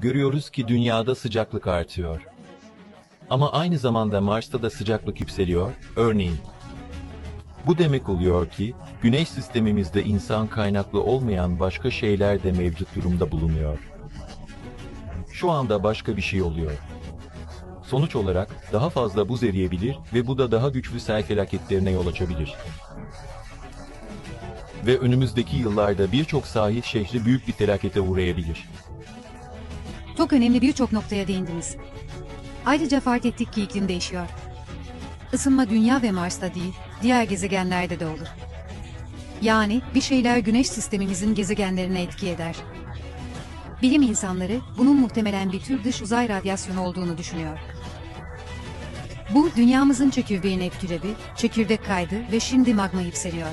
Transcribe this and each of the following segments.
görüyoruz ki dünyada sıcaklık artıyor. Ama aynı zamanda Mars'ta da sıcaklık yükseliyor, örneğin. Bu demek oluyor ki, Güneş sistemimizde insan kaynaklı olmayan başka şeyler de mevcut durumda bulunuyor. Şu anda başka bir şey oluyor. Sonuç olarak daha fazla buz eriyebilir ve bu da daha güçlü sel felaketlerine yol açabilir. Ve önümüzdeki yıllarda birçok sahil şehri büyük bir felakete uğrayabilir. Çok önemli birçok noktaya değindiniz. Ayrıca fark ettik ki iklim değişiyor. Isınma Dünya ve Mars'ta değil, diğer gezegenlerde de olur. Yani bir şeyler Güneş sistemimizin gezegenlerine etki eder. Bilim insanları bunun muhtemelen bir tür dış uzay radyasyonu olduğunu düşünüyor. Bu dünyamızın çekirdeğine etkilebi, çekirdek kaydı ve şimdi magma yükseliyor.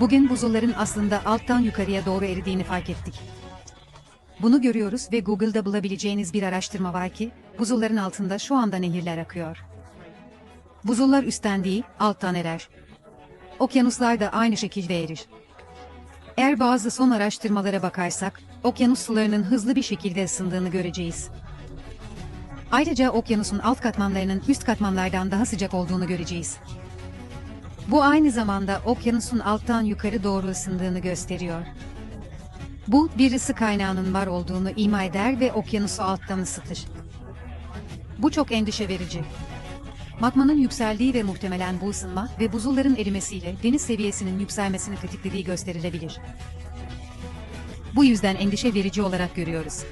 Bugün buzulların aslında alttan yukarıya doğru eridiğini fark ettik. Bunu görüyoruz ve Google'da bulabileceğiniz bir araştırma var ki, buzulların altında şu anda nehirler akıyor. Buzullar üstten değil, alttan erer. Okyanuslar da aynı şekilde erir. Eğer bazı son araştırmalara bakarsak, okyanus sularının hızlı bir şekilde ısındığını göreceğiz. Ayrıca okyanusun alt katmanlarının üst katmanlardan daha sıcak olduğunu göreceğiz. Bu aynı zamanda okyanusun alttan yukarı doğru ısındığını gösteriyor. Bu bir ısı kaynağının var olduğunu ima eder ve okyanusu alttan ısıtır. Bu çok endişe verici. Magmanın yükseldiği ve muhtemelen bu ısınma ve buzulların erimesiyle deniz seviyesinin yükselmesini tetiklediği gösterilebilir. Bu yüzden endişe verici olarak görüyoruz.